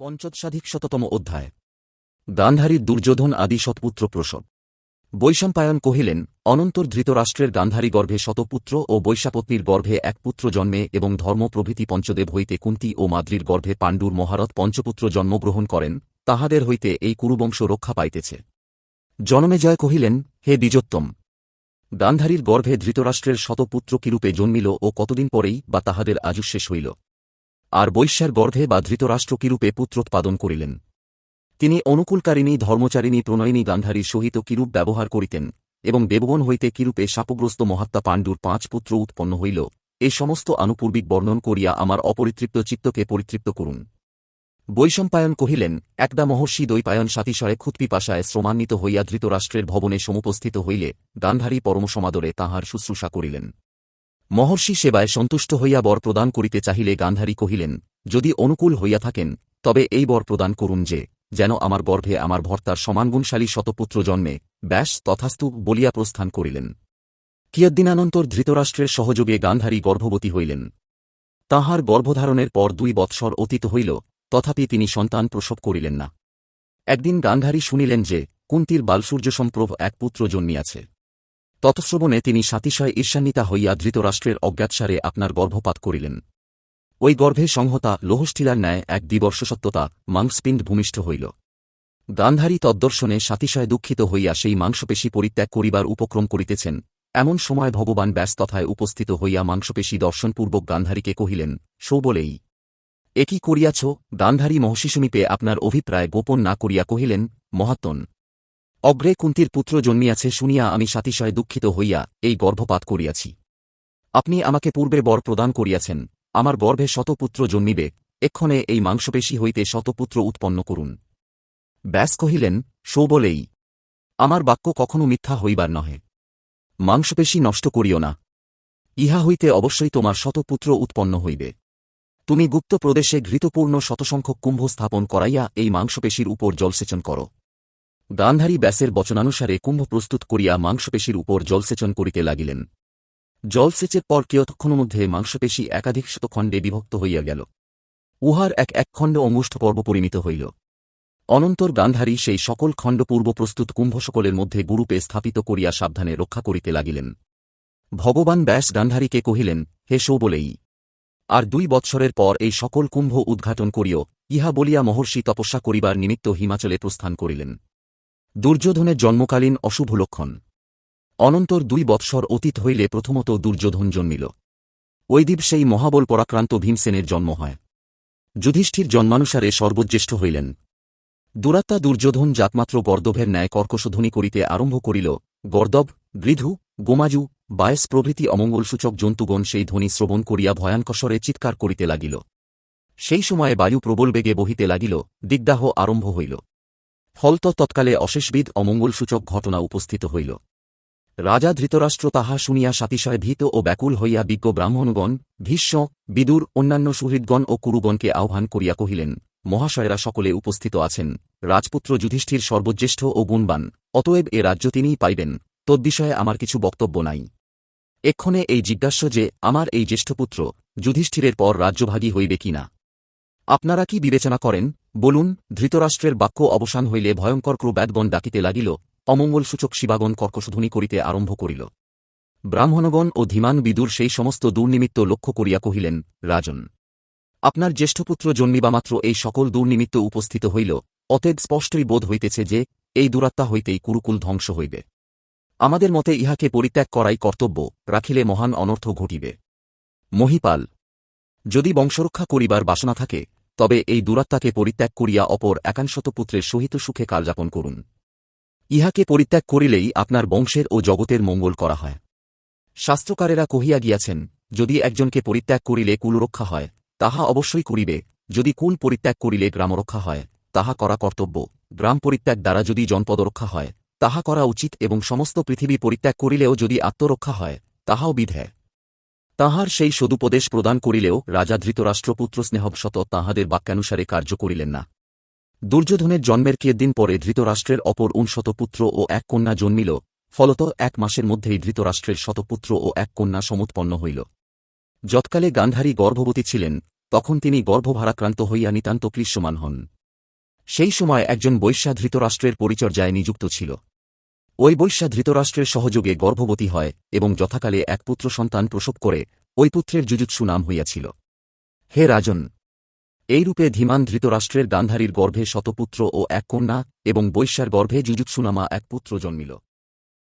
পঞ্চদশাধিক শততম অধ্যায়। গান্ধারীর দুর্যোধন আদি শতপুত্র প্রসব। বৈশম্পায়ন কহিলেন, অনন্তর ধৃতরাষ্ট্রের গান্ধারী গর্ভে শতপুত্র ও বৈশাপত্নীর গর্ভে এক পুত্র জন্মে এবং ধর্ম প্রভৃতি পঞ্চদেব হইতে কুন্তি ও মাদ্রির গর্ভে পাণ্ডুর মহারথ পঞ্চপুত্র জন্মগ্রহণ করেন, তাহাদের হইতে এই কুরুবংশ রক্ষা পাইতেছে। জনমেজয় কহিলেন, হে দ্বিজোত্তম! গান্ধারীর গর্ভে ধৃতরাষ্ট্রের শতপুত্র কিরূপে জন্মিল ও কতদিন পরেই বা তাহাদের আজুশেষ হইল? আর বৈশ্যার গর্ভে বা ধৃতরাষ্ট্র কিরূপে পুত্রোৎপাদন করিলেন। তিনি অনুকূলকারিণী, ধর্মচারিণী প্রণয়িনী গান্ধারীর সহিত কিরূপ ব্যবহার করিতেন এবং দেববন হইতে কিরূপে শাপগ্রস্ত মহাত্মা পাণ্ডুর পাঁচ পুত্র উৎপন্ন হইল। এই সমস্ত আনুপূর্বিক বর্ণন করিয়া আমার অপরিতৃপ্ত চিত্তকে পরিতৃপ্ত করুন। বৈশম্পায়ন কহিলেন, একদা মহর্ষি দৈপায়ন সাতিশয়ে ক্ষুৎপিপাশায় শ্রমান্বিত হইয়া ধৃতরাষ্ট্রের ভবনে সমুপস্থিত হইলে গান্ধারী পরমসমাদরে তাহার শুশ্রূষা করিলেন। মহর্ষি সেবায় সন্তুষ্ট হইয়া বর প্রদান করিতে চাহিলে গান্ধারী কহিলেন, যদি অনুকূল হইয়া থাকেন, তবে এই বর প্রদান করুন যে, যেন আমার গর্ভে আমার ভর্তার সমানগুণশালী শতপুত্র জন্মে ব্যাস তথাস্তু বলিয়া প্রস্থান করিলেন। কিয়দ্দিনানন্তর ধৃতরাষ্ট্রের সহযোগে গান্ধারী গর্ভবতী হইলেন। তাহার গর্ভধারণের পর দুই বৎসর অতীত হইল, তথাপি তিনি সন্তান প্রসব করিলেন না। একদিন গান্ধারী শুনিলেন যে, কুন্তির বালসূর্যসম্প্রভ এক পুত্র জন্মিয়াছে। ততশ্রবণে তিনি সাতিশয় ঈর্ষান্বিতা হইয়া ধৃতরাষ্ট্রের অজ্ঞাতসারে আপনার গর্ভপাত করিলেন। ওই গর্ভে সংহতা লোহষ্ঠিলার ন্যায় এক দিবর্ষসত্ত্বতা মাংসপিণ্ড ভূমিষ্ঠ হইল। গান্ধারী তদ্দর্শনে সাতিশয় দুঃখিত হইয়া সেই মাংসপেশী পরিত্যাগ করিবার উপক্রম করিতেছেন। এমন সময় ভগবান ব্যস্তথায় উপস্থিত হইয়া মাংসপেশী দর্শনপূর্বক গান্ধারীকে কহিলেন সৌ বলেই একই করিয়াছ? গান্ধারী মহর্ষিসমীপে আপনার অভিপ্রায় গোপন না করিয়া কহিলেন, মহাত্মন অগ্রে কুন্তির পুত্র জন্মিয়াছে শুনিয়া আমি সাতিশয় দুঃখিত হইয়া এই গর্ভপাত করিয়াছি। আপনি আমাকে পূর্বে বর প্রদান করিয়াছেন, আমার গর্ভে শতপুত্র জন্মিবে, এক্ষণে এই মাংসপেশী হইতে শতপুত্র উৎপন্ন করুন। ব্যাস কহিলেন, সৌ বলেই। আমার বাক্য কখনো মিথ্যা হইবার নহে। মাংসপেশী নষ্ট করিও না। ইহা হইতে অবশ্যই তোমার শতপুত্র উৎপন্ন হইবে। তুমি গুপ্ত প্রদেশে ঘৃতপূর্ণ শতসংখ্যক কুম্ভ স্থাপন করাইয়া এই মাংসপেশীর উপর জলসেচন করো। গান্ধারী ব্যাসের বচনানুসারে কুম্ভ প্রস্তুত করিয়া মাংসপেশীর উপর জলসেচন করিতে লাগিলেন। জলসেচের পর কিয়তক্ষণ মধ্যে মাংসপেশী একাধিক শতখণ্ডে বিভক্ত হইয়া গেল। উহার এক এক খণ্ড অঙ্গুষ্ঠ পর্ব পরিমিত হইল। অনন্তর গান্ধারী সেই সকল খণ্ড পূর্ব প্রস্তুত কুম্ভ সকলের মধ্যে গুরুপে স্থাপিত করিয়া সাবধানে রক্ষা করিতে লাগিলেন। ভগবান ব্যাস গান্ধারীকে কহিলেন, হে সৌ বলেই আর দুই বৎসরের পর এই সকল কুম্ভ উদ্ঘাটন করিও, ইহা বলিয়া মহর্ষি তপস্যা করিবার নিমিত্ত হিমাচলে প্রস্থান করিলেন। দুর্যোধনের জন্মকালীন অশুভ লক্ষণ। অনন্তর দুই বৎসর অতীত হইলে প্রথমত দুর্যোধন জন্মিল। ঐদিব সেই মহাবল পরাক্রান্ত ভীমসেনের জন্ম হয়। যুধিষ্ঠির জন্মানুসারে সর্বজ্যেষ্ঠ হইলেন। দুরাত্মা দুর্যোধন জাতমাত্র গর্দভের ন্যায় কর্কশধ্বনি করিতে আরম্ভ করিল। গর্দব গৃধু, গোমাজু, বায়স প্রভৃতি অমঙ্গলসূচক জন্তুগণ সেই ধ্বনি শ্রবণ করিয়া ভয়ানকস্বরে চিৎকার করিতে লাগিল। সেই সময়ে বায়ু প্রবল বেগে বহিতে লাগিল, দিগদাহ আরম্ভ হইল। ফলত তৎকালে অশেষবিদ অমঙ্গলসূচক ঘটনা উপস্থিত হইল। রাজা ধৃতরাষ্ট্র তাহা শুনিয়া সাতিশয় ভীত ও ব্যাকুল হইয়া বিজ্ঞ ব্রাহ্মণগণ, ভীষ্ম, বিদুর, অন্যান্য সুহৃদগণ ও কুরুগণকে আহ্বান করিয়া কহিলেন, মহাশয়রা সকলে উপস্থিত আছেন। রাজপুত্র যুধিষ্ঠির সর্বজ্যেষ্ঠ ও গুণবান, অতএব এ রাজ্য তিনিই পাইবেন। তদ্বিষয়ে আমার কিছু বক্তব্য নাই। এক্ষণে এই জিজ্ঞাস্য যে, আমার এই জ্যেষ্ঠপুত্র, যুধিষ্ঠিরের পর রাজ্যভাগী হইবে কিনা? আপনারা কি বিবেচনা করেন বলুন, ধৃতরাষ্ট্রের বাক্য অবসান হইলে ভয়ঙ্কর ক্রুব্যাদগণ ডাকিতে লাগিল অমঙ্গলসূচক শিবাগণ কর্কশধ্বনি করিতে আরম্ভ করিল। ব্রাহ্মণগণ ও ধীমান বিদুর সেই সমস্ত দুর্নিমিত্ত লক্ষ্য করিয়া কহিলেন, রাজন, আপনার জ্যেষ্ঠপুত্র জন্মিবামাত্র এই সকল দুর্নিমিত্ত উপস্থিত হইল, অতএব স্পষ্টই বোধ হইতেছে যে, এই দুরাত্মা হইতেই কুরুকুল ধ্বংস হইবে। আমাদের মতে ইহাকে পরিত্যাগ করাই কর্তব্য, রাখিলে মহান অনর্থ ঘটিবে। মহিপাল, যদি বংশরক্ষা করিবার বাসনা থাকে তবে এই দুরাত্মাকে পরিত্যাগ করিয়া অপর একাংশত পুত্রের সহিত সুখে কালযাপন করুন। ইহাকে পরিত্যাগ করিলেই আপনার বংশের ও জগতের মঙ্গল করা হয়। শাস্ত্রকারেরা কহিয়া গিয়াছেন, যদি একজনকে পরিত্যাগ করিলে কুলরক্ষা হয়, তাহা অবশ্যই করিবে। যদি কুল পরিত্যাগ করিলে গ্রামরক্ষা হয়, তাহা করা কর্তব্য। গ্রাম পরিত্যাগ দ্বারা যদি জনপদরক্ষা হয়, তাহা করা উচিত এবং সমস্ত পৃথিবী পরিত্যাগ করিলেও যদি আত্মরক্ষা হয়, তাহাও বিধেয় তাহার সেই সদুপদেশ প্রদান করিলেও রাজা ধৃতরাষ্ট্রপুত্র স্নেহবশত তাহাদের বাক্যানুসারে কার্য করিলেন না। দুর্যোধনের জন্মের দিন পরে ধৃতরাষ্ট্রের অপর উনশত পুত্র ও এক কন্যা জন্মিল, ফলত এক মাসের মধ্যেই ধৃতরাষ্ট্রের শতপুত্র ও এক কন্যা সমুৎপন্ন হইল। যৎকালে গান্ধারী গর্ভবতী ছিলেন, তখন তিনি গর্ভভারাক্রান্ত হইয়া নিতান্ত ক্লিশ্যমান হন। সেই সময় একজন বৈশ্যা ধৃতরাষ্ট্রের পরিচর্যায় নিযুক্ত ছিল। ওই বৈশ্যা ধৃতরাষ্ট্রের সহযোগে গর্ভবতী হয় এবং যথাকালে এক পুত্র সন্তান প্রসব করে ওই পুত্রের যুজুৎসু নাম হইয়াছিল। হে রাজন, এইরূপে ধীমান ধৃতরাষ্ট্রের গান্ধারীর গর্ভে শতপুত্র ও এক কন্যা এবং বৈশ্যার গর্ভে যুজুৎসুনামা এক পুত্র জন্মিল।